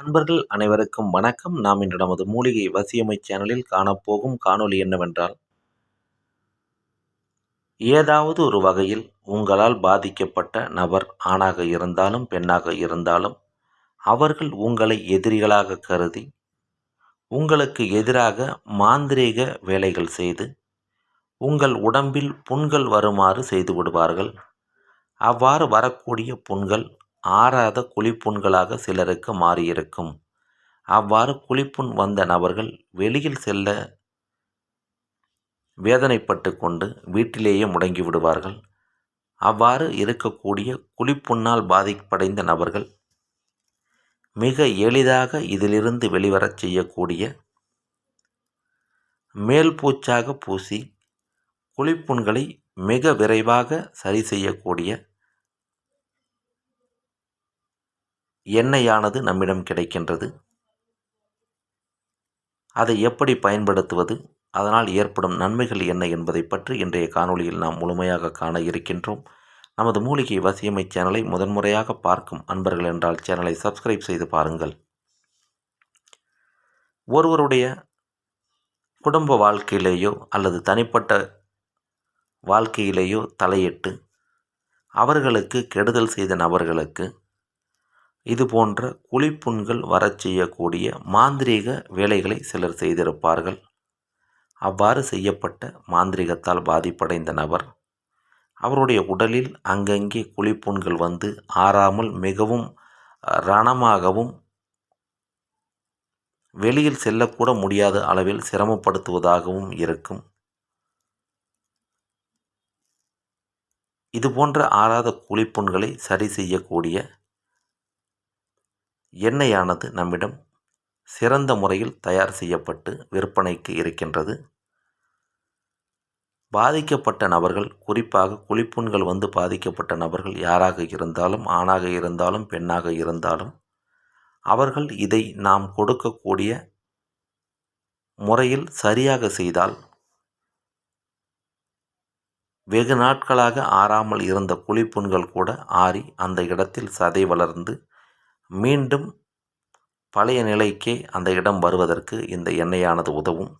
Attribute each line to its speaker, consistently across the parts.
Speaker 1: நண்பர்கள் அனைவருக்கும் வணக்கம். நாம் இன்று நமது மூலிகை வசியமை சேனலில் காணப்போகும் காணொளி என்னவென்றால் ஏதாவது ஒரு வகையில் உங்களால் பாதிக்கப்பட்ட நபர் ஆணாக இருந்தாலும் பெண்ணாக இருந்தாலும் அவர்கள் உங்களை எதிரிகளாக கருதி உங்களுக்கு எதிராக மாந்திரீக வேலைகள் செய்து உங்கள் உடம்பில் புண்கள் வருமாறு செய்து விடுவார்கள். அவ்வாறு வரக்கூடிய புண்கள் ஆறாத குழிப்புண்களாக சிலருக்கு மாறியிருக்கும். அவ்வாறு குழிப்புண் வந்த நபர்கள் வெளியில் செல்ல வேதனைப்பட்டு கொண்டு வீட்டிலேயே முடங்கி விடுவார்கள். அவ்வாறு இருக்கக்கூடிய குழிப்புண்ணால் பாதிப்படைந்த நபர்கள் மிக எளிதாக இதிலிருந்து வெளிவரச் செய்யக்கூடிய மேல் பூச்சாக பூசி குழிப்புண்களை மிக விரைவாக சரி செய்யக்கூடிய எண்ணெயானது நம்மிடம் கிடைக்கின்றது. அதை எப்படி பயன்படுத்துவது? அதனால் ஏற்படும் நன்மைகள் என்ன என்பதை பற்றி இன்றைய காணொளியில் நாம் முழுமையாக காண இருக்கின்றோம். நமது மூலிகை வசியமை சேனலை முதன்முறையாக பார்க்கும் அன்பர்கள் என்றால் சேனலை சப்ஸ்கிரைப் செய்து பாருங்கள். ஒருவருடைய குடும்ப வாழ்க்கையிலேயோ அல்லது தனிப்பட்ட வாழ்க்கையிலேயோ தலையிட்டு அவர்களுக்கு கெடுதல் செய்த நபர்களுக்கு இது போன்ற குழிப்புண்கள் வரச் செய்யக்கூடிய மாந்திரீக வேலைகளை சிலர் செய்திருப்பார்கள். அவ்வாறு செய்யப்பட்ட மாந்திரிகத்தால் பாதிப்படைந்த நபர் அவருடைய உடலில் அங்கங்கே குழிப்புண்கள் வந்து ஆறாமல் மிகவும் ரணமாகவும் வெளியில் செல்லக்கூட முடியாத அளவில் சிரமப்படுத்துவதாகவும் இருக்கும். இது போன்ற ஆறாத குழிப்புண்களை சரி செய்யக்கூடிய எண்ணெயானது நம்மிடம் சிறந்த முறையில் தயார் செய்யப்பட்டு விற்பனைக்கு இருக்கின்றது. பாதிக்கப்பட்ட நபர்கள் குறிப்பாக குழிப்புண்கள் வந்து பாதிக்கப்பட்ட நபர்கள் யாராக இருந்தாலும் ஆணாக இருந்தாலும் பெண்ணாக இருந்தாலும் அவர்கள் இதை நாம் கொடுக்கக்கூடிய முறையில் சரியாக செய்தால் வெகு நாட்களாக ஆறாமல் இருந்த குழிப்புண்கள் கூட ஆறி அந்த இடத்தில் சதை வளர்ந்து மீண்டும் பழைய நிலைக்கே அந்த இடம் வருவதற்கு இந்த எண்ணெயானது உதவும்.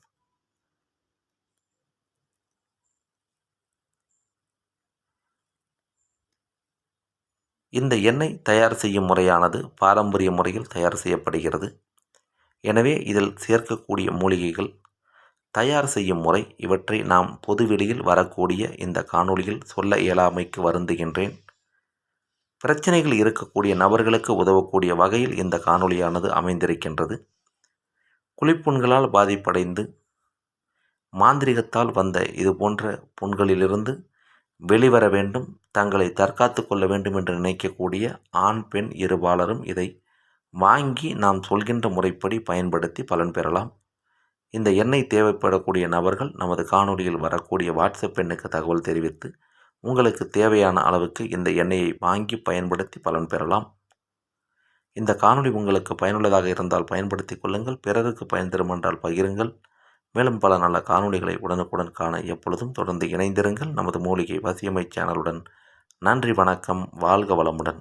Speaker 1: இந்த எண்ணெய் தயார் செய்யும் முறையானது பாரம்பரிய முறையில் தயார் செய்யப்படுகிறது. எனவே இதில் சேர்க்கக்கூடிய மூலிகைகள் தயார் செய்யும் முறை இவற்றை நாம் பொதுவெளியில் வரக்கூடிய இந்த காணொளியில் சொல்ல இயலாமைக்கு வருந்துகின்றேன். பிரச்சனைகள் இருக்கக்கூடிய நபர்களுக்கு உதவக்கூடிய வகையில் இந்த காணொளியானது அமைந்திருக்கின்றது. குழிப்புண்களால் பாதிப்படைந்து மாந்திரிகத்தால் வந்த இது போன்ற புண்களிலிருந்து வெளிவர வேண்டும் தங்களை தற்காத்து கொள்ள வேண்டும் என்று நினைக்கக்கூடிய ஆண் பெண் இருபாலரும் இதை வாங்கி நாம் சொல்கின்ற முறைப்படி பயன்படுத்தி பலன் பெறலாம். இந்த எண்ணெய் தேவைப்படக்கூடிய நபர்கள் நமது காணொலியில் வரக்கூடிய வாட்ஸ்அப் எண்ணுக்கு தகவல் தெரிவித்து உங்களுக்கு தேவையான அளவுக்கு இந்த எண்ணெயை வாங்கி பயன்படுத்தி பலன் பெறலாம். இந்த காணொளி உங்களுக்கு பயனுள்ளதாக இருந்தால் பயன்படுத்தி கொள்ளுங்கள். பிறருக்கு பயன் தரும் என்றால் பகிருங்கள். மேலும் பல நல்ல காணொளிகளை உடனுக்குடன் காண எப்பொழுதும் தொடர்ந்து இணைந்திருங்கள். நமது மூலிகை வசியமை சேனலுடன் நன்றி வணக்கம். வாழ்க வளமுடன்.